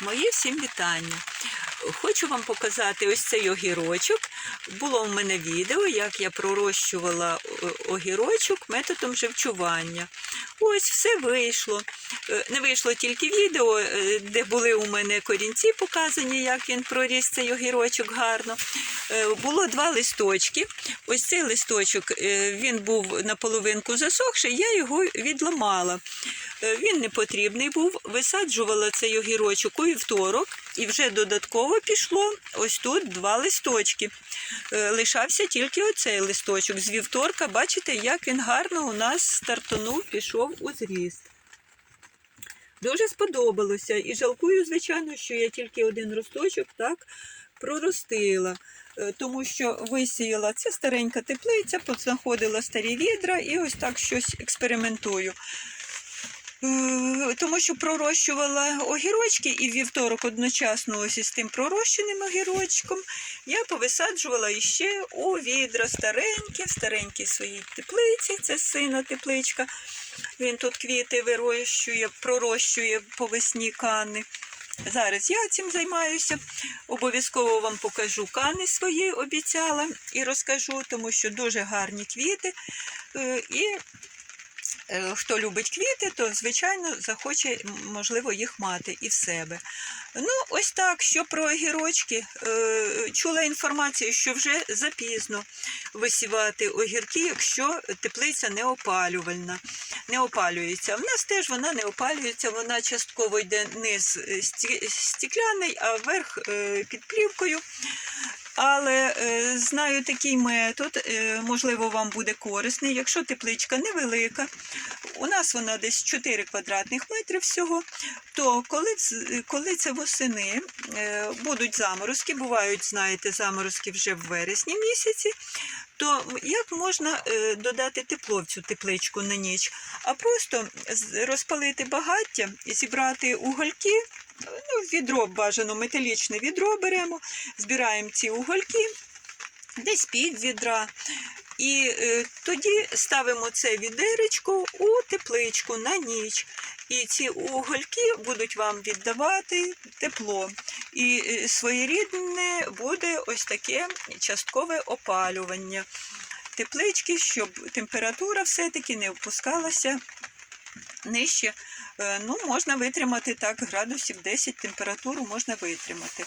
Мої всім вітання. Хочу вам показати ось цей огірочок. Було в мене відео, як я пророщувала е, огірочок методом живчування. Ось все вийшло. Е, Не вийшло тільки відео, е, де були у мене корінці показані, як він проріс цей огірочок гарно. Було два листочки. Ось цей листочок він був наполовинку засохший, я його відламала. Е, Він не потрібний був. Висаджувала цей огірочок у вівторок, і вже додатково пішло ось тут два листочки. Е, Лишався тільки оцей листочок. З вівторка, бачите, як він гарно у нас стартанув, пішов у зріст. Дуже сподобалося. І жалкую, звичайно, що я тільки один росточок так проростила. Е, Тому що висіяла це старенька теплиця, познаходила старі відра і ось так щось експериментую. Тому що пророщувала огірочки і вівторок одночасно ось із тим пророщеним огірочком я повисаджувала іще у відра старенькі, в старенькій своїй теплиці, це сина тепличка. Він тут квіти вирощує, пророщує по весні кани. Зараз я цим займаюся. Обов'язково вам покажу кани свої, обіцяла і розкажу, тому що дуже гарні квіти. Е, І хто любить квіти, то звичайно захоче, можливо, їх мати і в себе. Ну, ось так, що про огірочки. Е, Чула інформацію, що вже запізно висівати огірки, якщо теплиця не опалювальна. Не опалюється. В нас теж вона не опалюється, вона частково йде низ е, стікляний, а верх е, під плівкою. Але е, знаю такий метод, е, можливо, вам буде корисний, якщо тепличка невелика, у нас вона десь 4 квадратних метри всього, то коли, коли це восени е, будуть заморозки, бувають, знаєте, заморозки вже в вересні місяці, то як можна е, додати тепло в цю тепличку на ніч? А просто розпалити багаття, і зібрати угольки, ну, відро бажано, металічне відро беремо, збираємо ці угольки десь пів відра. І е, тоді ставимо це відеречко у тепличку на ніч. І ці угольки будуть вам віддавати тепло. І е, своєрідне буде ось таке часткове опалювання теплички, щоб температура все-таки не опускалася нижче. Е, Ну, можна витримати так, градусів 10 температуру можна витримати.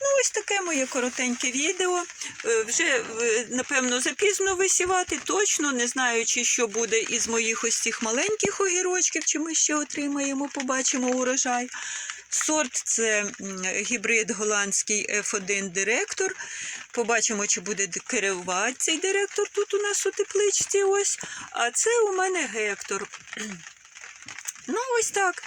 Ну, ось таке моє коротеньке відео. Е, Вже, напевно, запізно висівати, точно не знаючи, що буде із моїх ось цих маленьких огірочків, чи ми ще отримаємо, побачимо урожай. Сорт це гібрид голландський F1 директор. Побачимо, чи буде керувати цей директор тут у нас у тепличці. Ось. А це у мене гектор. Ну, ось так.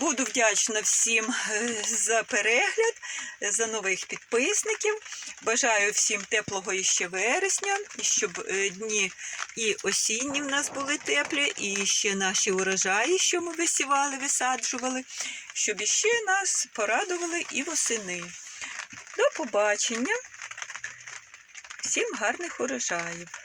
Буду вдячна всім е, за перегляд, за нових підписників. Бажаю всім теплого іще вересня, щоб е, дні і осінні в нас були теплі, і ще наші урожаї, що ми висівали, висаджували, щоб іще нас порадували і восени. До побачення. Всім гарних урожаїв!